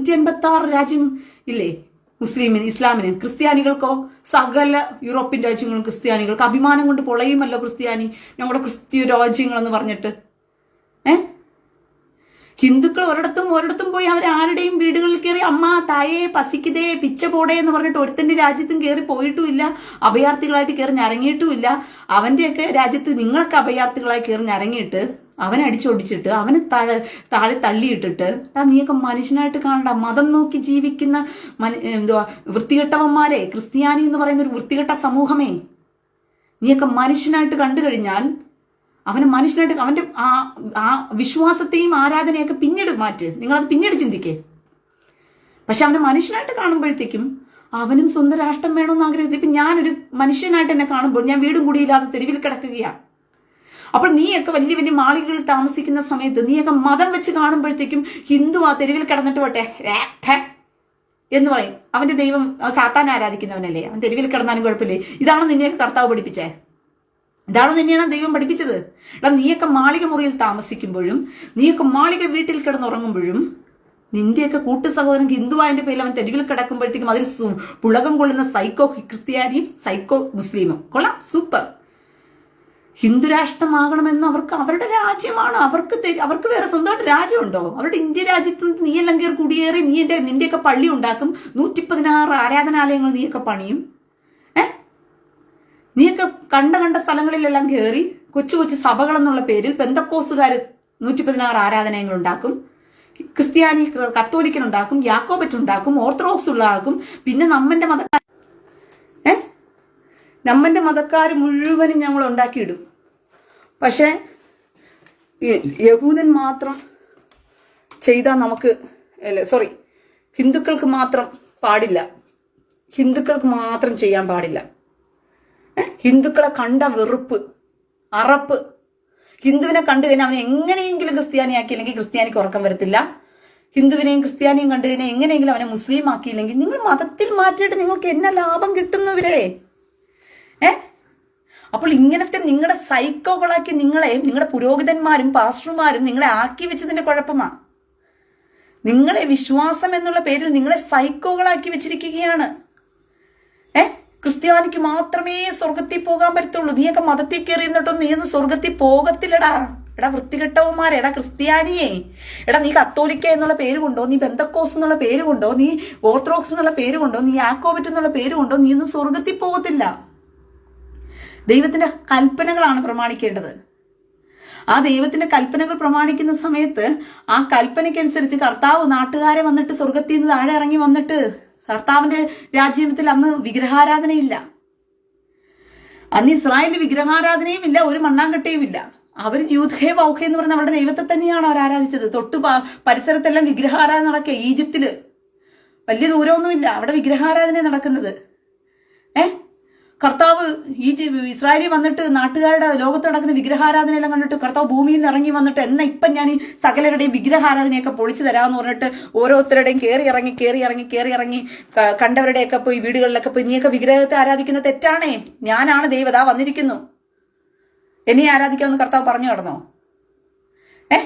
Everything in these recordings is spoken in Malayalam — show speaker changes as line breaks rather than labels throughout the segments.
നൂറ്റി അൻപത്തി ആറ് രാജ്യം ഇല്ലേ? മുസ്ലിമിന് ഇസ്ലാമിന്. ക്രിസ്ത്യാനികൾക്കോ സകല യൂറോപ്യൻ രാജ്യങ്ങളും ക്രിസ്ത്യാനികൾക്ക് അഭിമാനം കൊണ്ട് പൊളയുമല്ലോ ക്രിസ്ത്യാനി. ഞങ്ങളുടെ ക്രിസ്ത്യ രാജ്യങ്ങളെന്ന് പറഞ്ഞിട്ട്. ഏ? ഹിന്ദുക്കൾ ഒരിടത്തും ഒരിടത്തും പോയി അവർ ആരുടെയും വീടുകളിൽ കയറി അമ്മ തായേ പസിക്കുതേ പിച്ച പോടേ എന്ന് പറഞ്ഞിട്ട് ഒരുത്തന്റെ രാജ്യത്തും കയറി പോയിട്ടുമില്ല. അഭയാർത്ഥികളായിട്ട് കയറി ഞരങ്ങിയിട്ടുമില്ല. അവന്റെയൊക്കെ രാജ്യത്ത് നിങ്ങളൊക്കെ അഭയാർത്ഥികളായി കയറി ഞരങ്ങിയിട്ട് അവനെ അടിച്ചൊടിച്ചിട്ട് അവനെ താഴെ താഴെ തള്ളിയിട്ടിട്ട് ആ നീയൊക്കെ മനുഷ്യനായിട്ട് കാണണ്ട. മതം നോക്കി ജീവിക്കുന്ന എന്തുവാ വൃത്തികെട്ടവന്മാരെ ക്രിസ്ത്യാനി എന്ന് പറയുന്ന ഒരു വൃത്തികെട്ട സമൂഹമേ. നീയൊക്കെ മനുഷ്യനായിട്ട് കണ്ടു കഴിഞ്ഞാൽ അവന് മനുഷ്യനായിട്ട് അവന്റെ ആ ആ വിശ്വാസത്തെയും ആരാധനയൊക്കെ പിന്നീട് മാറ്റ്. നിങ്ങളത് പിന്നീട് ചിന്തിക്കേ. പക്ഷെ അവനെ മനുഷ്യനായിട്ട് കാണുമ്പോഴത്തേക്കും അവനും സ്വന്തം രാഷ്ട്രം വേണമെന്ന് ആഗ്രഹിക്കുന്നു. ഇപ്പൊ ഞാനൊരു മനുഷ്യനായിട്ട് എന്നെ കാണുമ്പോൾ ഞാൻ വീടും കൂടിയില്ലാതെ തെരുവിൽ കിടക്കുകയാണ് അപ്പോൾ നീയൊക്കെ വലിയ വലിയ മാളികകളിൽ താമസിക്കുന്ന സമയത്ത് നീയൊക്കെ മതം വെച്ച് കാണുമ്പോഴത്തേക്കും ഹിന്ദു ആ തെരുവിൽ കിടന്നിട്ട് പോട്ടെ. എന്ന് പറയും. അവന്റെ ദൈവം സാത്താൻ ആരാധിക്കുന്നവനല്ലേ? അവൻ തെരുവിൽ കിടന്നാലും കുഴപ്പമില്ലേ? ഇതാണ് നിന്നെയൊക്കെ കർത്താവ് പഠിപ്പിച്ചേ? ഇതാണ് തന്നെയാണ് ദൈവം പഠിപ്പിച്ചത്? എടാ നീയൊക്കെ മാളിക മുറിയിൽ താമസിക്കുമ്പോഴും നീയൊക്കെ മാളിക വീട്ടിൽ കിടന്നുറങ്ങുമ്പോഴും നിന്റെയൊക്കെ കൂട്ടു സഹോദരൻ ഹിന്ദുവായന്റെ പേരിൽ അവൻ തെരുവിൽ കിടക്കുമ്പോഴത്തേക്കും അതിൽ പുളകം കൊള്ളുന്ന സൈക്കോ ക്രിസ്ത്യാനിയും സൈക്കോ മുസ്ലിമും. കൊള്ളാം. സൂപ്പർ. ഹിന്ദു രാഷ്ട്രമാകണമെന്ന് അവർക്ക് അവരുടെ രാജ്യമാണ്. അവർക്ക് അവർക്ക് വേറെ സ്വന്തമായിട്ട് രാജ്യമുണ്ടോ? അവരുടെ ഇന്ത്യ രാജ്യത്ത് നീ എല്ലാം കയറി കുടിയേറി നീ എന്റെ നിന്റെയൊക്കെ പള്ളി ഉണ്ടാക്കും. നൂറ്റി പതിനാറ് ആരാധനാലയങ്ങൾ നീയൊക്കെ പണിയും. ഏ? നീയൊക്കെ കണ്ട കണ്ട സ്ഥലങ്ങളിലെല്ലാം കയറി കൊച്ചു കൊച്ചു സഭകൾ എന്നുള്ള പേരിൽ പെന്തക്കോസുകാർ നൂറ്റി പതിനാറ് ആരാധനയങ്ങൾ ഉണ്ടാക്കും. ക്രിസ്ത്യാനി കത്തോലിക്കൻ ഉണ്ടാക്കും യാക്കോബറ്റ് ഉണ്ടാക്കും ഓർത്തഡോക്സ് ഉണ്ടാക്കും പിന്നെ നമ്മന്റെ ഏ നമ്മന്റെ മതക്കാർ മുഴുവനും ഞങ്ങൾ ഉണ്ടാക്കിയിടും. പക്ഷേ യഹൂദൻ മാത്രം ചെയ്താൽ നമുക്ക് അല്ല സോറി ഹിന്ദുക്കൾക്ക് മാത്രം പാടില്ല. ഹിന്ദുക്കൾക്ക് മാത്രം ചെയ്യാൻ പാടില്ല. ഹിന്ദുക്കളെ കണ്ട വെറുപ്പ് അറപ്പ്. ഹിന്ദുവിനെ കണ്ടു കഴിഞ്ഞാൽ അവനെ എങ്ങനെയെങ്കിലും ക്രിസ്ത്യാനിയാക്കിയില്ലെങ്കിൽ ക്രിസ്ത്യാനിക്ക് ഉറക്കം വരത്തില്ല. ഹിന്ദുവിനെയും ക്രിസ്ത്യാനിയും കണ്ടു കഴിഞ്ഞാൽ എങ്ങനെയെങ്കിലും അവനെ മുസ്ലിം ആക്കിയില്ലെങ്കിൽ നിങ്ങൾ മതത്തിൽ മാറ്റിയിട്ട് നിങ്ങൾക്ക് എന്നാ ലാഭം കിട്ടുന്നവരെ? ഏ? അപ്പോൾ ഇങ്ങനത്തെ നിങ്ങളുടെ സൈക്കോകളാക്കി നിങ്ങളെ നിങ്ങളുടെ പുരോഹിതന്മാരും പാസ്റ്റർമാരും നിങ്ങളെ ആക്കി വെച്ചതിന്റെ കുഴപ്പമാണ് നിങ്ങളെ വിശ്വാസം എന്നുള്ള പേരിൽ നിങ്ങളെ സൈക്കോകളാക്കി വെച്ചിരിക്കുകയാണ്. ഏ? ക്രിസ്ത്യാനിക്ക് മാത്രമേ സ്വർഗത്തിൽ പോകാൻ പറ്റത്തുള്ളൂ. നീയൊക്കെ മതത്തിൽ കയറി നിന്നിട്ടോ നീ ഒന്ന് സ്വർഗത്തിൽ പോകത്തില്ലടാ. എടാ വൃത്തികെട്ടവന്മാരെ എടാ ക്രിസ്ത്യാനിയെ. എടാ നീ കത്തോലിക്ക എന്നുള്ള പേര് കൊണ്ടോ? നീ ബന്ധക്കോസ് എന്നുള്ള പേര് കൊണ്ടോ? നീ ഓർത്തഡോക്സ് എന്നുള്ള പേര് കൊണ്ടോ? നീ ആക്കോബറ്റ് എന്നുള്ള പേര് കൊണ്ടോ? നീ ഒന്നും സ്വർഗത്തിൽ പോകത്തില്ല. ദൈവത്തിന്റെ കൽപ്പനകളാണ് പ്രമാണിക്കേണ്ടത്. ആ ദൈവത്തിന്റെ കൽപ്പനകൾ പ്രമാണിക്കുന്ന സമയത്ത് ആ കൽപ്പനയ്ക്കനുസരിച്ച് കർത്താവ് നാട്ടുകാരെ വന്നിട്ട് സ്വർഗത്തിൽ നിന്ന് താഴെ ഇറങ്ങി വന്നിട്ട് കർത്താവിന്റെ രാജ്യത്തിൽ അന്ന് വിഗ്രഹാരാധനയില്ല. അന്ന് ഇസ്രായേലിൽ വിഗ്രഹാരാധനയും ഇല്ല ഒരു മണ്ണാങ്കട്ടയും ഇല്ല. അവർ യൂത്ഹേ വൗഹേ എന്ന് പറഞ്ഞ അവരുടെ ദൈവത്തെ തന്നെയാണ് അവർ ആരാധിച്ചത്. തൊട്ട് പരിസരത്തെല്ലാം വിഗ്രഹാരാധന നടക്കുക ഈജിപ്തിൽ. വലിയ ദൂരമൊന്നുമില്ല അവിടെ വിഗ്രഹാരാധന നടക്കുന്നത്. ഏ? കർത്താവ് ഈ ഇസ്രായേലി വന്നിട്ട് നാട്ടുകാരുടെ ലോകത്ത് നടക്കുന്ന വിഗ്രഹാരാധനയെല്ലാം കണ്ടിട്ട് കർത്താവ് ഭൂമിയിൽ നിന്ന് ഇറങ്ങി വന്നിട്ട് എന്നാ ഇപ്പം ഞാൻ സകലരുടെയും വിഗ്രഹാരാധനയൊക്കെ പൊളിച്ചു തരാമെന്ന് പറഞ്ഞിട്ട് ഓരോരുത്തരുടെയും കയറി ഇറങ്ങി കയറി ഇറങ്ങി കയറി ഇറങ്ങി കണ്ടവരുടെയൊക്കെ പോയി വീടുകളിലൊക്കെ പോയി നീയൊക്കെ വിഗ്രഹത്തെ ആരാധിക്കുന്ന തെറ്റാണേ. ഞാനാണ് ദൈവത വന്നിരിക്കുന്നു. എന്നെ ആരാധിക്കാമെന്ന് കർത്താവ് പറഞ്ഞു കടന്നോ ഏ?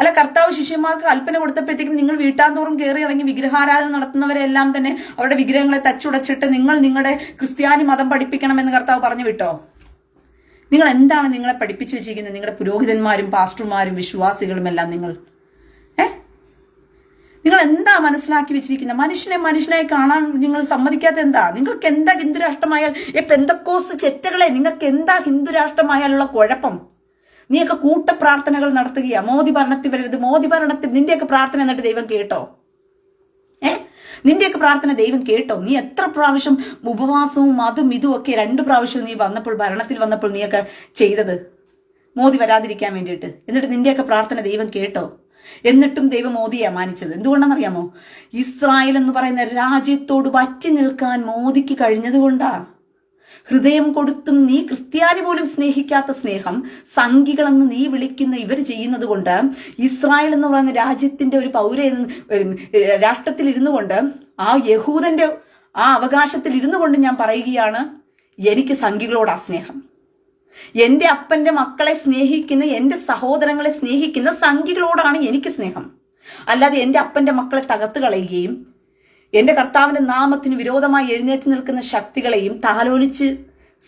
അല്ല കർത്താവ് ശിഷ്യന്മാർക്ക് കൽപ്പന കൊടുത്തപ്പോഴത്തേക്കും നിങ്ങൾ വീട്ടാന്തോറും കയറി ഇറങ്ങി വിഗ്രഹാരാധന നടത്തുന്നവരെല്ലാം തന്നെ അവരുടെ വിഗ്രഹങ്ങളെ തച്ചുടച്ചിട്ട് നിങ്ങൾ നിങ്ങളുടെ ക്രിസ്ത്യാനി മതം പഠിപ്പിക്കണമെന്ന് കർത്താവ് പറഞ്ഞു വിട്ടോ? നിങ്ങൾ എന്താണ് നിങ്ങളെ പഠിപ്പിച്ചു വെച്ചിരിക്കുന്നത്? നിങ്ങളുടെ പുരോഹിതന്മാരും പാസ്റ്റർമാരും വിശ്വാസികളും എല്ലാം നിങ്ങൾ. നിങ്ങൾ എന്താ മനസ്സിലാക്കി വെച്ചിരിക്കുന്നത്? മനുഷ്യനെ മനുഷ്യനായി കാണാൻ നിങ്ങൾ സമ്മതിക്കാത്ത എന്താ? നിങ്ങൾക്ക് എന്താ ഹിന്ദുരാഷ്ട്രമായാൽ ഈ പെന്തക്കോസ് ചെറ്റകളെ നിങ്ങൾക്ക് എന്താ ഹിന്ദുരാഷ്ട്രമായാലുള്ള കുഴപ്പം? നീയൊക്കെ കൂട്ട പ്രാർത്ഥനകൾ നടത്തുകയാ. മോദി ഭരണത്തിൽ വരരുത്. മോദി ഭരണത്തിൽ നിന്റെയൊക്കെ പ്രാർത്ഥന എന്നിട്ട് ദൈവം കേട്ടോ? ഏ? നിന്റെയൊക്കെ പ്രാർത്ഥന ദൈവം കേട്ടോ? നീ എത്ര പ്രാവശ്യം ഉപവാസവും അതും ഇതും ഒക്കെ രണ്ട് പ്രാവശ്യവും നീ വന്നപ്പോൾ ഭരണത്തിൽ വന്നപ്പോൾ നീയൊക്കെ ചെയ്തത്? മോദി വരാതിരിക്കാൻ വേണ്ടിയിട്ട്. എന്നിട്ട് നിന്റെയൊക്കെ പ്രാർത്ഥന ദൈവം കേട്ടോ? എന്നിട്ടും ദൈവം മോദിയെ മാനിച്ചത് എന്തുകൊണ്ടാണെന്നറിയാമോ? ഇസ്രായേൽ എന്ന് പറയുന്ന രാജ്യത്തോട് പറ്റി നിൽക്കാൻ മോദിക്ക് കഴിഞ്ഞതുകൊണ്ടാ ഹൃദയം കൊടുത്തും നീ ക്രിസ്ത്യാനി പോലും സ്നേഹിക്കാത്ത സ്നേഹം സംഘികളെന്ന് നീ വിളിക്കുന്ന ഇവർ ചെയ്യുന്നത് കൊണ്ട് ഇസ്രായേൽ എന്ന് പറയുന്ന രാജ്യത്തിന്റെ ഒരു പൗര രാഷ്ട്രത്തിൽ ഇരുന്നു കൊണ്ട് ആ യഹൂദന്റെ ആ അവകാശത്തിൽ ഇരുന്നു കൊണ്ട് ഞാൻ പറയുകയാണ് എനിക്ക് സംഘികളോട് ആ സ്നേഹം. എന്റെ അപ്പന്റെ മക്കളെ സ്നേഹിക്കുന്ന എന്റെ സഹോദരങ്ങളെ സ്നേഹിക്കുന്ന സംഘികളോടാണ് എനിക്ക് സ്നേഹം. അല്ലാതെ എന്റെ അപ്പന്റെ മക്കളെ തകർത്ത് കളയുകയും എന്റെ കർത്താവിന്റെ നാമത്തിന് വിരോധമായി എഴുന്നേറ്റ് നിൽക്കുന്ന ശക്തികളെയും താലോലിച്ച്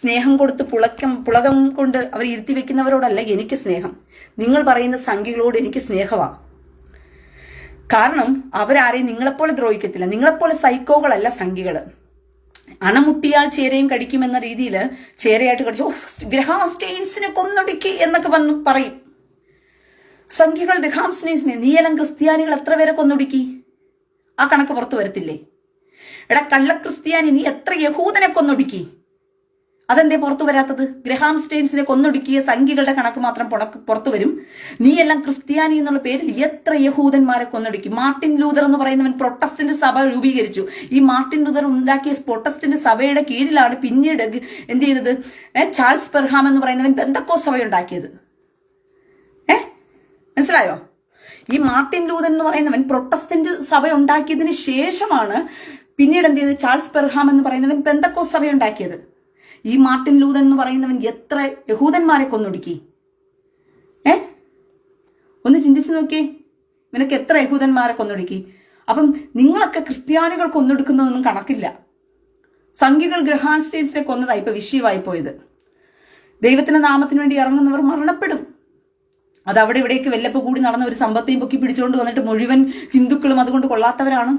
സ്നേഹം കൊടുത്ത് പുളക്കം പുളകം കൊണ്ട് അവർ ഇരുത്തി വെക്കുന്നവരോടല്ല എനിക്ക് സ്നേഹം. നിങ്ങൾ പറയുന്ന സംഖ്യകളോട് എനിക്ക് സ്നേഹമാണ് കാരണം അവരാരെയും നിങ്ങളെപ്പോലെ ദ്രോഹിക്കത്തില്ല. നിങ്ങളെപ്പോലെ സൈക്കോകളല്ല സംഖ്യകൾ. അണമുട്ടിയാൽ ചേരയും കടിക്കുമെന്ന രീതിയിൽ ചേരയായിട്ട് കടിച്ചു "ഓ, ഗ്രഹാസ്റ്റെയിൻസിനെ കൊന്നൊടുക്കി എന്നൊക്കെ വന്ന് പറയും. സംഖ്യകൾ ഗ്രഹാംസ്റ്റെയിൻസിനെ നീയലം ക്രിസ്ത്യാനികൾ എത്ര പേരെ കൊന്നൊടുക്കി? ആ കണക്ക് പുറത്തു വരത്തില്ലേ? എടാ കള്ള ക്രിസ്ത്യാനി നീ എത്ര യഹൂദനെ കൊന്നൊടുക്കി? അതെന്തേ പുറത്തു വരാത്തത്? ഗ്രഹാം സ്റ്റെയിൻസിനെ കൊന്നൊടുക്കിയ സംഖ്യകളുടെ കണക്ക് മാത്രം പുറത്തു വരും. നീ എല്ലാം ക്രിസ്ത്യാനി എന്നുള്ള പേരിൽ എത്ര യഹൂദന്മാരെ കൊന്നൊടുക്കി? മാർട്ടിൻ ലൂതർ എന്ന് പറയുന്നവൻ പ്രൊട്ടസ്റ്റന്റ് സഭ രൂപീകരിച്ചു. ഈ മാർട്ടിൻ ലൂതർ ഉണ്ടാക്കിയ പ്രൊട്ടസ്റ്റന്റ് സഭയുടെ കീഴിലാണ് പിന്നീട് എന്ത് ചെയ്തത്? ചാൾസ് പെർഹാം എന്ന് പറയുന്നവൻ ബന്ധക്കോ സഭ ഉണ്ടാക്കിയത് ഏ മനസ്സിലായോ? ഈ മാർട്ടിൻ ലൂതൻ എന്ന് പറയുന്നവൻ പ്രൊട്ടസ്റ്റന്റ് സഭ ഉണ്ടാക്കിയതിന് ശേഷമാണ് പിന്നീട് എന്ത് ചെയ്തത്? ചാൾസ് പെർഹാം എന്ന് പറയുന്നവൻ പെന്തക്കോസ് സഭ ഉണ്ടാക്കിയത് ഈ മാർട്ടിൻ ലൂതൻ എന്ന് പറയുന്നവൻ എത്ര യഹൂദന്മാരെ കൊന്നൊടുക്കി? ഏ? ഒന്ന് ചിന്തിച്ചു നോക്കിയേ. ഇവനൊക്കെ എത്ര യഹൂദന്മാരെ കൊന്നൊടുക്കി? അപ്പം നിങ്ങളൊക്കെ ക്രിസ്ത്യാനികൾ കൊന്നൊടുക്കുന്നതൊന്നും കണക്കില്ല. സംഘികൾ ഗ്രഹാൻ കൊന്നതായി കൊന്നതാ ഇപ്പൊ വിഷയമായി പോയത് ദൈവത്തിന്റെ നാമത്തിന് വേണ്ടി ഇറങ്ങുന്നവർ മരണപ്പെടും. അത് അവിടെ ഇവിടേക്ക് വെല്ലപ്പ് കൂടി നടന്ന ഒരു സമ്പത്തെയും പൊക്കി പിടിച്ചുകൊണ്ട് വന്നിട്ട് മുഴുവൻ ഹിന്ദുക്കളും അതുകൊണ്ട് കൊള്ളാത്തവരാണ്.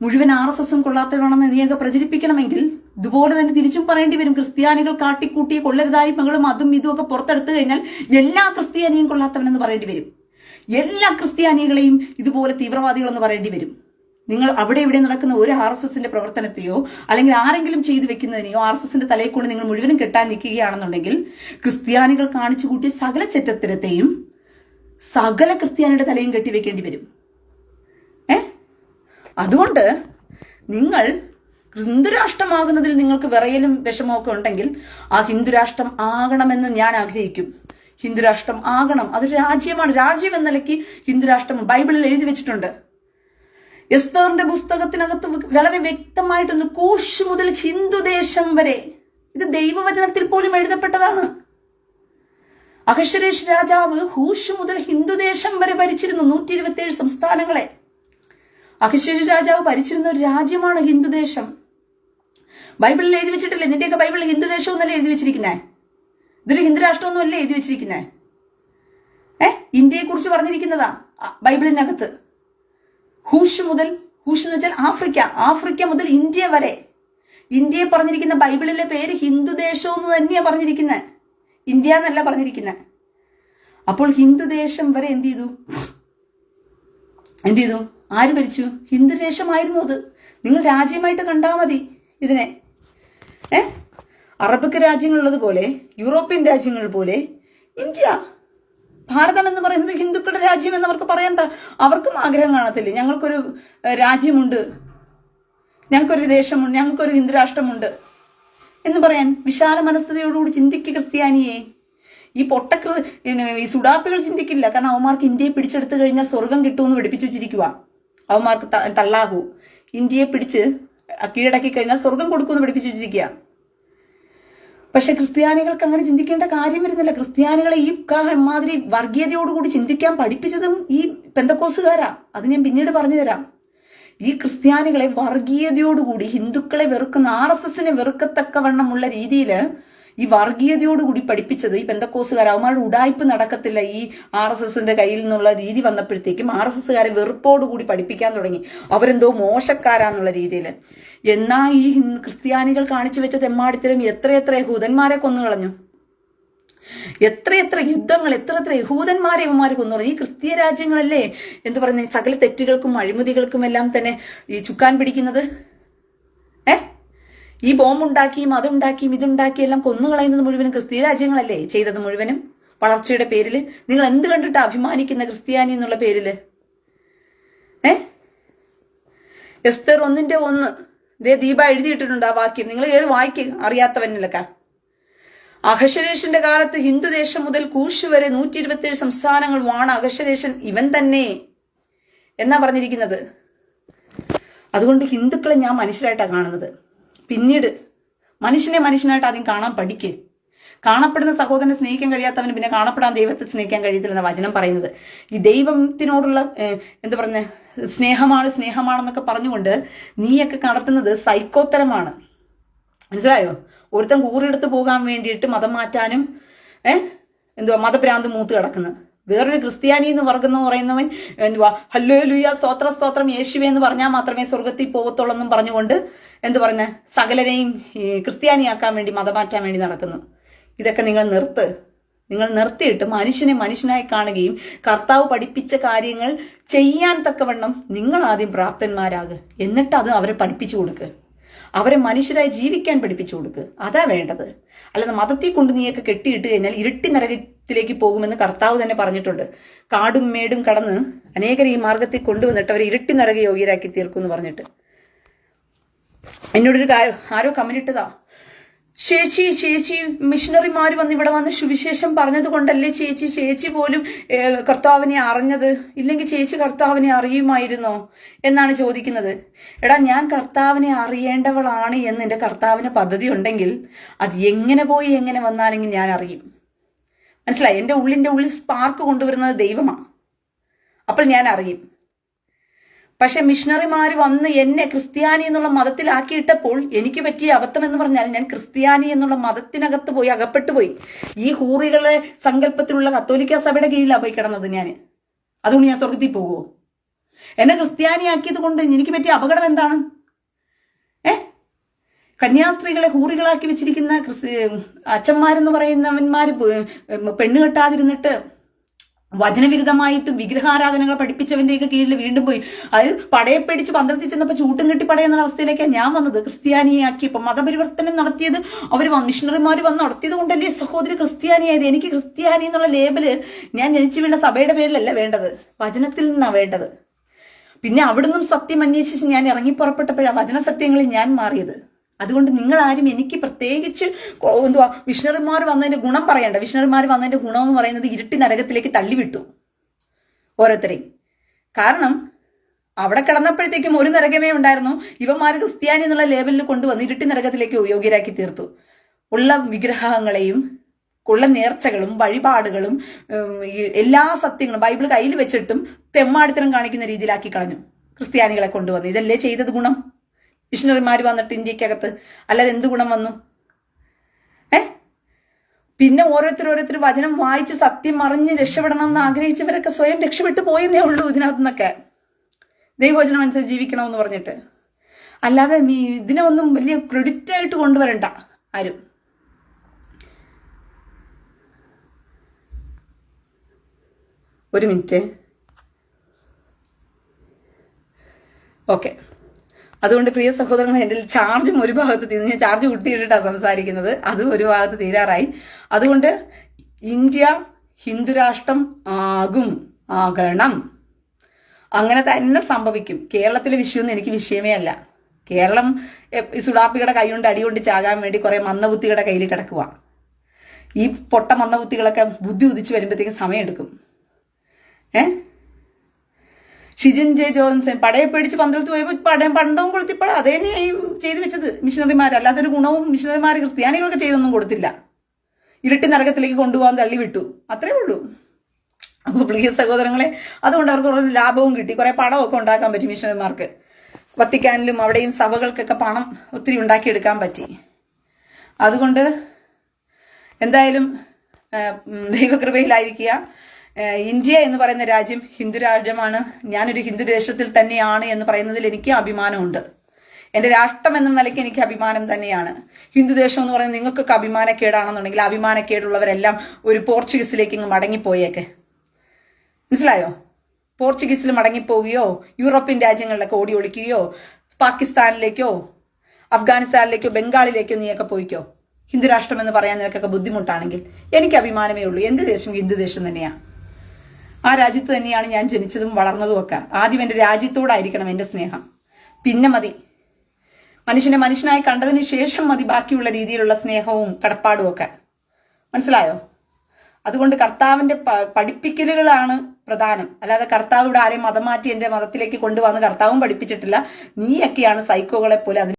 മുഴുവൻ ആർ എസ് എസും കൊള്ളാത്തവരാണെന്ന് നീയൊക്കെ പ്രചരിപ്പിക്കണമെങ്കിൽ ഇതുപോലെ തന്നെ തിരിച്ചും പറയേണ്ടി വരും. ക്രിസ്ത്യാനികൾ കാട്ടിക്കൂട്ടിയ കൊള്ളരുതായ്മകളും അതും ഇതും ഒക്കെ പുറത്തെടുത്തു കഴിഞ്ഞാൽ എല്ലാ ക്രിസ്ത്യാനിയും കൊള്ളാത്തവനെന്ന് പറയേണ്ടി വരും. എല്ലാ ക്രിസ്ത്യാനികളെയും ഇതുപോലെ തീവ്രവാദികളെന്ന് പറയേണ്ടി വരും. നിങ്ങൾ അവിടെ ഇവിടെ നടക്കുന്ന ഒരു ആർ എസ് എസിന്റെ പ്രവർത്തനത്തെയോ അല്ലെങ്കിൽ ആരെങ്കിലും ചെയ്തു വെക്കുന്നതിനെയോ ആർ എസ് എസിന്റെ തലയിൽ കൊണ്ട് നിങ്ങൾ മുഴുവനും കെട്ടാൻ നിൽക്കുകയാണെന്നുണ്ടെങ്കിൽ ക്രിസ്ത്യാനികൾ കാണിച്ചു കൂട്ടിയ സകല ചെറ്റത്തരത്തെയും സകല ക്രിസ്ത്യാനിയുടെ തലയും കെട്ടിവെക്കേണ്ടി വരും. ഏ? അതുകൊണ്ട് നിങ്ങൾ ഹിന്ദുരാഷ്ട്രമാകുന്നതിൽ നിങ്ങൾക്ക് വിറയലും വിഷമമൊക്കെ ഉണ്ടെങ്കിൽ ആ ഹിന്ദുരാഷ്ട്രം ആകണമെന്ന് ഞാൻ ആഗ്രഹിക്കും. ഹിന്ദുരാഷ്ട്രം ആകണം. അതൊരു രാജ്യമാണ്. രാജ്യം എന്ന നിലയ്ക്ക് ഹിന്ദുരാഷ്ട്രം ബൈബിളിൽ എഴുതി വെച്ചിട്ടുണ്ട്. എസ്തറിന്റെ പുസ്തകത്തിനകത്ത് വളരെ വ്യക്തമായിട്ടൊന്ന് കൂശ് മുതൽ ഹിന്ദുദേശം വരെ. ഇത് ദൈവവചനത്തിൽ പോലും എഴുതപ്പെട്ടതാണ്. അഹശ്വരേഷ് രാജാവ് ഹൂഷ് മുതൽ ഹിന്ദുദേശം വരെ ഭരിച്ചിരുന്നു നൂറ്റി ഇരുപത്തിയേഴ് സംസ്ഥാനങ്ങളെ. അഹശ്വരേഷ് രാജാവ് ഭരിച്ചിരുന്ന ഒരു രാജ്യമാണ് ഹിന്ദുദേശം ബൈബിളിൽ എഴുതി വെച്ചിട്ടില്ലേ? നിന്റെയൊക്കെ ബൈബിളിൽ ഹിന്ദുദേശം എന്നല്ലേ എഴുതി വെച്ചിരിക്കുന്നേ? ഇതൊരു ഹിന്ദു രാഷ്ട്രമൊന്നുമല്ലേ എഴുതി വെച്ചിരിക്കുന്നേ? ഏ? ഇന്ത്യയെ കുറിച്ച് പറഞ്ഞിരിക്കുന്നതാ ബൈബിളിനകത്ത്. ഹൂഷ് മുതൽ ഹൂഷ് എന്ന് വെച്ചാൽ ആഫ്രിക്ക ആഫ്രിക്ക മുതൽ ഇന്ത്യ വരെ. ഇന്ത്യയെ പറഞ്ഞിരിക്കുന്ന ബൈബിളിലെ പേര് ഹിന്ദുദേശം എന്ന് തന്നെയാണ് പറഞ്ഞിരിക്കുന്നത് ഇന്ത്യ എന്നല്ല പറഞ്ഞിരിക്കുന്നത് അപ്പോൾ ഹിന്ദുദേശം വരെ എന്ത് ചെയ്തു? എന്ത് ചെയ്തു? ആര് ഭരിച്ചു? ഹിന്ദുദേശമായിരുന്നു അത്. നിങ്ങൾ രാജ്യമായിട്ട് കണ്ടാൽ മതി ഇതിനെ. ഏ? അറബിക് രാജ്യങ്ങളുള്ളത് പോലെ യൂറോപ്യൻ രാജ്യങ്ങൾ പോലെ ഇന്ത്യ. ഭാരതം എന്ന് പറയുന്നത് ഹിന്ദുക്കളുടെ രാജ്യം എന്ന് അവർക്ക് പറയാൻ അവർക്കും ആഗ്രഹം കാണത്തില്ലേ? ഞങ്ങൾക്കൊരു രാജ്യമുണ്ട്. ഞങ്ങൾക്കൊരു ദേശമുണ്ട്. ഞങ്ങൾക്കൊരു ഹിന്ദു രാഷ്ട്രമുണ്ട് എന്ന് പറയാൻ വിശാല മനസ്ഥതയോടുകൂടി ചിന്തിക്കുക ക്രിസ്ത്യാനിയെ. ഈ പൊട്ടക്ര ഈ സുഡാപ്പികൾ ചിന്തിക്കില്ല. കാരണം അവന്മാർക്ക് ഇന്ത്യയെ പിടിച്ചെടുത്തു കഴിഞ്ഞാൽ സ്വർഗം കിട്ടുമെന്ന് പഠിപ്പിച്ചു വെച്ചിരിക്കുക അവന്മാർക്ക് തള്ളാഹു. ഇന്ത്യയെ പിടിച്ച് കീഴടക്കി കഴിഞ്ഞാൽ സ്വർഗം കൊടുക്കുമെന്ന് പഠിപ്പിച്ചു വെച്ചിരിക്കുക പക്ഷെ ക്രിസ്ത്യാനികൾക്ക് അങ്ങനെ ചിന്തിക്കേണ്ട കാര്യം വരുന്നില്ല ക്രിസ്ത്യാനികളെ ഈ മാതിരി വർഗീയതയോടുകൂടി ചിന്തിക്കാൻ പഠിപ്പിച്ചതും ഈ പെന്തക്കോസുകാരാ അത് ഞാൻ പിന്നീട് പറഞ്ഞു തരാം ഈ ക്രിസ്ത്യാനികളെ വർഗീയതയോടുകൂടി ഹിന്ദുക്കളെ വെറുക്കുന്ന ആർ എസ് എസിനെ വെറുക്കത്തക്കവണ്ണമുള്ള രീതിയിൽ ഈ വർഗീയതയോടുകൂടി പഠിപ്പിച്ചത് ഈ പെന്തക്കോസുകാർ. അവന്മാരുടെ ഉടായ്പ് നടക്കത്തില്ല ഈ ആർ എസ് എസിന്റെ കയ്യിൽ നിന്നുള്ള രീതി വന്നപ്പോഴത്തേക്കും ആർ എസ് എസുകാരെ വെറുപ്പോടുകൂടി പഠിപ്പിക്കാൻ തുടങ്ങി. അവരെന്തോ മോശക്കാരാന്നുള്ള രീതിയിൽ എന്നാ ഈ ക്രിസ്ത്യാനികൾ കാണിച്ചു വെച്ച തെമ്മാടിത്തരം എത്രയെത്ര യഹൂദന്മാരെ കൊന്നുകളഞ്ഞു. എത്രയെത്ര യുദ്ധങ്ങൾ എത്ര എത്ര യഹൂദന്മാരെ ഇവന്മാരെ കൊന്നു ഈ ക്രിസ്തീയ രാജ്യങ്ങളല്ലേ എന്ത് പറയുന്നത് സകല തെറ്റുകൾക്കും അഴിമതികൾക്കും എല്ലാം തന്നെ ഈ ചുക്കാൻ പിടിക്കുന്നത്. ഏ? ഈ ബോംബുണ്ടാക്കിയും അതുണ്ടാക്കിയും ഇതുണ്ടാക്കിയും എല്ലാം കൊന്നുകളയുന്നത് മുഴുവനും ക്രിസ്തീയ രാജ്യങ്ങളല്ലേ ചെയ്തത് മുഴുവനും? വളർച്ചയുടെ പേരിൽ നിങ്ങൾ എന്ത് കണ്ടിട്ട് അഭിമാനിക്കുന്ന ക്രിസ്ത്യാനി എന്നുള്ള പേരിൽ ഏ? എസ്തർ ഒന്നിന്റെ ഒന്ന്. ദേ ദീപ എഴുതിയിട്ടിട്ടുണ്ട് ആ വാക്യം. നിങ്ങൾ ഏത് വായിക്കും അറിയാത്തവനിലൊക്കെ. അഹശരേഷന്റെ കാലത്ത് ഹിന്ദുദേശം മുതൽ കൂശ് വരെ നൂറ്റി ഇരുപത്തിയേഴ് സംസ്ഥാനങ്ങൾ വാണ അഹശരേഷൻ ഇവൻ തന്നെ എന്നാ പറഞ്ഞിരിക്കുന്നത്. അതുകൊണ്ട് ഹിന്ദുക്കളെ ഞാൻ മനുഷ്യരായിട്ടാണ് കാണുന്നത്. പിന്നീട് മനുഷ്യനെ മനുഷ്യനായിട്ട് ആദ്യം കാണാൻ പഠിക്കേ. കാണപ്പെടുന്ന സഹോദരനെ സ്നേഹിക്കാൻ കഴിയാത്തവന് പിന്നെ കാണപ്പെടാൻ ദൈവത്തെ സ്നേഹിക്കാൻ കഴിയത്തില്ലെന്ന വചനം പറയുന്നത്. ഈ ദൈവത്തിനോടുള്ള എന്താ പറഞ്ഞ സ്നേഹമാണ് സ്നേഹമാണെന്നൊക്കെ പറഞ്ഞുകൊണ്ട് നീയൊക്കെ നടത്തുന്നത് സൈക്കോത്തരമാണ്. മനസ്സിലായോ? ഒരുത്തൻ കൂറിയെടുത്ത് പോകാൻ വേണ്ടിയിട്ട് മതം മാറ്റാനും ഏഹ് എന്തുവാ മതഭ്രാന്ത് മൂത്ത് കിടക്കുന്നത് വേറൊരു ക്രിസ്ത്യാനി എന്ന് വർഗെന്ന് പറയുന്നവൻ എന്തുവാ ഹല്ലോ ലുയ സ്തോത്ര സ്തോത്രം യേശുവേ എന്ന് പറഞ്ഞാൽ മാത്രമേ സ്വർഗത്തിൽ പോകത്തുള്ളൂ എന്നും പറഞ്ഞുകൊണ്ട് എന്ത് പറഞ്ഞ സകലരെയും ക്രിസ്ത്യാനിയാക്കാൻ വേണ്ടി മതമാറ്റാൻ വേണ്ടി നടക്കുന്നു. ഇതൊക്കെ നിങ്ങൾ നിർത്ത്. നിങ്ങൾ നിർത്തിയിട്ട് മനുഷ്യനെ മനുഷ്യനായി കാണുകയും കർത്താവ് പഠിപ്പിച്ച കാര്യങ്ങൾ ചെയ്യാൻ തക്കവണ്ണം നിങ്ങൾ ആദ്യം പ്രാപ്തന്മാരാകുക എന്നിട്ട് അത് അവരെ പഠിപ്പിച്ചു കൊടുക്കുക അവരെ മനുഷ്യരായി ജീവിക്കാൻ പഠിപ്പിച്ചു കൊടുക്കുക അതാ വേണ്ടത്. അല്ലാതെ മതത്തിൽ കൊണ്ട് നീയൊക്കെ കെട്ടിയിട്ട് കഴിഞ്ഞാൽ ഇരുട്ടി നരകത്തിലേക്ക് പോകുമെന്ന് കർത്താവ് തന്നെ പറഞ്ഞിട്ടുണ്ട്. കാടും മേടും കടന്ന് അനേകരെ ഈ മാർഗത്തിൽ കൊണ്ടുവന്നിട്ട് അവരെ ഇരുട്ടി നരക യോഗ്യരാക്കി തീർക്കും എന്ന് പറഞ്ഞിട്ട്. എന്നോടൊരു ആരോ കമന്റിട്ടതാ ചേച്ചി ചേച്ചി മിഷണറിമാർ വന്ന് ഇവിടെ വന്ന് സുവിശേഷം പറഞ്ഞത് കൊണ്ടല്ലേ ചേച്ചി ചേച്ചി പോലും കർത്താവിനെ അറിഞ്ഞത്? ഇല്ലെങ്കിൽ ചേച്ചി കർത്താവിനെ അറിയുമായിരുന്നോ? എന്നാണ് ചോദിക്കുന്നത്. എടാ ഞാൻ കർത്താവിനെ അറിയേണ്ടവളാണ് എന്ന് എന്റെ കർത്താവിന് പദ്ധതി ഉണ്ടെങ്കിൽ അത് എങ്ങനെ പോയി എങ്ങനെ വന്നാലെങ്കിൽ ഞാൻ അറിയും. മനസ്സിലായി? എന്റെ ഉള്ളിന്റെ ഉള്ളിൽ സ്പാർക്ക് കൊണ്ടുവരുന്നത് ദൈവമാണ് അപ്പോൾ ഞാൻ അറിയും. പക്ഷെ മിഷണറിമാർ വന്ന് എന്നെ ക്രിസ്ത്യാനി എന്നുള്ള മതത്തിലാക്കിയിട്ടപ്പോൾ എനിക്ക് പറ്റിയ അബദ്ധം എന്ന് പറഞ്ഞാൽ ഞാൻ ക്രിസ്ത്യാനി എന്നുള്ള മതത്തിനകത്ത് പോയി അകപ്പെട്ടു പോയി. ഈ ഹൂറികളെ സങ്കല്പത്തിലുള്ള കത്തോലിക്ക സഭയുടെ കീഴിലാണ് പോയി കിടന്നത് ഞാൻ അതുകൊണ്ട് ഞാൻ സ്വർഗത്തിൽ പോകുമോ എന്നെ ക്രിസ്ത്യാനിയാക്കിയത് കൊണ്ട് എനിക്ക് പറ്റിയ അപകടം എന്താണ്? ഏ? കന്യാസ്ത്രീകളെ ഹൂറികളാക്കി വെച്ചിരിക്കുന്ന അച്ഛന്മാരെന്ന് പറയുന്നവന്മാർ പെണ്ണ് കെട്ടാതിരുന്നിട്ട് വചനവിരുദ്ധമായിട്ട് വിഗ്രഹാരാധനകൾ പഠിപ്പിച്ചവന്റെയൊക്കെ കീഴിൽ വീണ്ടും പോയി. അതായത് പടയെ പന്ത്രത്തിൽ ചെന്നപ്പോൾ ചൂട്ടും കെട്ടി പടയെന്ന അവസ്ഥയിലേക്കാണ് ഞാൻ വന്നത്. ക്രിസ്ത്യാനിയാക്കിയപ്പോൾ മതപരിവർത്തനം നടത്തിയത് അവർ മിഷണറിമാർ വന്ന് നടത്തിയത് കൊണ്ടല്ലേ സഹോദരി ക്രിസ്ത്യാനിയായത്? എനിക്ക് ക്രിസ്ത്യാനി എന്നുള്ള ലേബൽ ഞാൻ ജനിച്ചു വീണ സഭയുടെ പേരിലല്ല വേണ്ടത്. വചനത്തിൽ നിന്നാണ് വേണ്ടത്. പിന്നെ അവിടുന്ന് സത്യം അന്വേഷിച്ച് ഞാൻ ഇറങ്ങി പുറപ്പെട്ടപ്പോഴാണ് വചന സത്യങ്ങളിൽ ഞാൻ മാറിയത്. അതുകൊണ്ട് നിങ്ങൾ ആരും എനിക്ക് പ്രത്യേകിച്ച് എന്തുവാ വിഷ്ണുമാർ വന്നതിന്റെ ഗുണം പറയണ്ട. വിഷ്ണുമാർ വന്നതിന്റെ ഗുണം എന്ന് പറയുന്നത് ഇരുട്ടി നരകത്തിലേക്ക് തള്ളിവിട്ടു ഓരോരുത്തരെയും. കാരണം അവിടെ കിടന്നപ്പോഴത്തേക്കും ഒരു നരകമേ ഉണ്ടായിരുന്നു. ഇവന്മാർ ക്രിസ്ത്യാനി എന്നുള്ള ലേബലിൽ കൊണ്ടുവന്ന് ഇരുട്ടി നരകത്തിലേക്ക് യോഗ്യരാക്കി തീർത്തു. ഉള്ള വിഗ്രഹങ്ങളെയും ഉള്ള നേർച്ചകളും വഴിപാടുകളും എല്ലാ സത്യങ്ങളും ബൈബിൾ കയ്യിൽ വെച്ചിട്ടും തെമ്മാടിത്തരം കാണിക്കുന്ന രീതിയിലാക്കി കളഞ്ഞു ക്രിസ്ത്യാനികളെ കൊണ്ടുവന്ന്. ഇതല്ലേ ചെയ്തത് ഗുണം? മിഷണറിമാർ വന്നിട്ട് ഇന്ത്യക്കകത്ത് അല്ലാതെ എന്ത് ഗുണം വന്നു? ഏ? പിന്നെ ഓരോരുത്തർ ഓരോരുത്തർ വചനം വായിച്ച് സത്യം അറിഞ്ഞ് രക്ഷപ്പെടണം എന്ന് ആഗ്രഹിച്ചവരൊക്കെ സ്വയം രക്ഷപ്പെട്ടു പോയെന്നേ ഉള്ളൂ ഇതിനകത്തു നിന്നൊക്കെ. ദൈവവചനം അനുസരിച്ച് ജീവിക്കണമെന്ന് പറഞ്ഞിട്ട്. അല്ലാതെ ഇതിനെ ഒന്നും വലിയ ക്രെഡിറ്റ് ആയിട്ട് കൊണ്ടുവരണ്ട ആരും. ഒരു മിനിറ്റ്. ഓക്കെ. അതുകൊണ്ട് പ്രിയ സഹോദരങ്ങൾ എന്റെ ചാർജും ഒരു ഭാഗത്ത് തീർന്നു. ഞാൻ ചാർജ് കുട്ടിയിട്ടാണ് സംസാരിക്കുന്നത്. അതും ഒരു ഭാഗത്ത് തീരാറായി. അതുകൊണ്ട് ഇന്ത്യ ഹിന്ദുരാഷ്ട്രം ആകും ആകണം. അങ്ങനെ തന്നെ സംഭവിക്കും. കേരളത്തിലെ വിഷയമൊന്നും എനിക്ക് വിഷയമേ അല്ല. കേരളം സുഡാപ്പിയുടെ ഈ സുഡാപ്പികളുടെ കൈ കൊണ്ട് അടികൊണ്ട് ചാകാൻ വേണ്ടി കുറെ മന്ദബുദ്ധികളുടെ കയ്യിൽ കിടക്കുക ഈ പൊട്ട മന്ദബുദ്ധികളൊക്കെ ബുദ്ധി ഉദിച്ചു വരുമ്പോഴത്തേക്കും സമയമെടുക്കും. ഏ? ഷിജിൻ ജെ ജോൺസൺ പടയെ പേടിച്ച് പന്തളത്ത് പോയപ്പോൾ പടയം പണ്ടവും കൊളുത്തിപ്പട അതേ ചെയ്തു വെച്ചത് മിഷണറിമാർ ഒരു ഗുണവും മിഷണറിമാർ ക്രിസ്ത്യാനികൾക്ക് ചെയ്തൊന്നും കൊടുത്തില്ല. ഇരട്ടി നരകത്തിലേക്ക് കൊണ്ടുപോകാൻ തള്ളി വിട്ടു. അത്രേ ഉള്ളൂ. അപ്പോൾ പ്രിയ സഹോദരങ്ങളെ അതുകൊണ്ട് അവർക്ക് കുറേ ലാഭവും കിട്ടി. കുറെ പണമൊക്കെ ഉണ്ടാക്കാൻ പറ്റി മിഷണറിമാർക്ക് വത്തിക്കാനിലും അവിടെയും സഭകൾക്കൊക്കെ പണം ഒത്തിരി ഉണ്ടാക്കിയെടുക്കാൻ പറ്റി. അതുകൊണ്ട് എന്തായാലും ദൈവകൃപയിലായിരിക്കുക. ഇന്ത്യ എന്ന് പറയുന്ന രാജ്യം ഹിന്ദു രാജ്യമാണ്. ഞാനൊരു ഹിന്ദു ദേശത്തിൽ തന്നെയാണ് എന്ന് പറയുന്നതിൽ എനിക്ക് അഭിമാനമുണ്ട്. എന്റെ രാഷ്ട്രം എന്ന നിലയ്ക്ക് എനിക്ക് അഭിമാനം തന്നെയാണ്. ഹിന്ദു ദേശം എന്ന് പറയുന്നത് നിങ്ങൾക്കൊക്കെ അഭിമാനക്കേടാണെന്നുണ്ടെങ്കിൽ അഭിമാനക്കേടുള്ളവരെല്ലാം ഒരു പോർച്ചുഗീസിലേക്ക് ഇങ്ങ് മടങ്ങിപ്പോയേക്കെ. മനസ്സിലായോ? പോർച്ചുഗീസിൽ മടങ്ങിപ്പോവുകയോ യൂറോപ്യൻ രാജ്യങ്ങളിലൊക്കെ ഓടി ഒളിക്കുകയോ പാകിസ്ഥാനിലേക്കോ അഫ്ഗാനിസ്ഥാനിലേക്കോ ബംഗാളിലേക്കോ നീയൊക്കെ പോയിക്കോ? ഹിന്ദു രാഷ്ട്രം എന്ന് പറയാൻ നിനക്കൊക്കെ ബുദ്ധിമുട്ടാണെങ്കിൽ എനിക്ക് അഭിമാനമേ ഉള്ളൂ. എന്റെ ദേശം ഹിന്ദു ദേശം തന്നെയാണ് ആ രാജ്യത്ത് തന്നെയാണ് ഞാൻ ജനിച്ചതും വളർന്നതും ഒക്കെ. ആദ്യം എന്റെ രാജ്യത്തോടായിരിക്കണം എന്റെ സ്നേഹം. പിന്നെ മതി. മനുഷ്യനെ മനുഷ്യനായി കണ്ടതിന് ശേഷം മതി ബാക്കിയുള്ള രീതിയിലുള്ള സ്നേഹവും കടപ്പാടും ഒക്കെ. മനസ്സിലായോ? അതുകൊണ്ട് കർത്താവിന്റെ പഠിപ്പിക്കലുകളാണ് പ്രധാനം. അല്ലാതെ കർത്താവ് ഇവിടെ ആരെയും മതം മാറ്റി എന്റെ മതത്തിലേക്ക് കൊണ്ടുവന്ന് കർത്താവും പഠിപ്പിച്ചിട്ടില്ല. നീയൊക്കെയാണ് സൈക്കോകളെ പോലെ അതിന്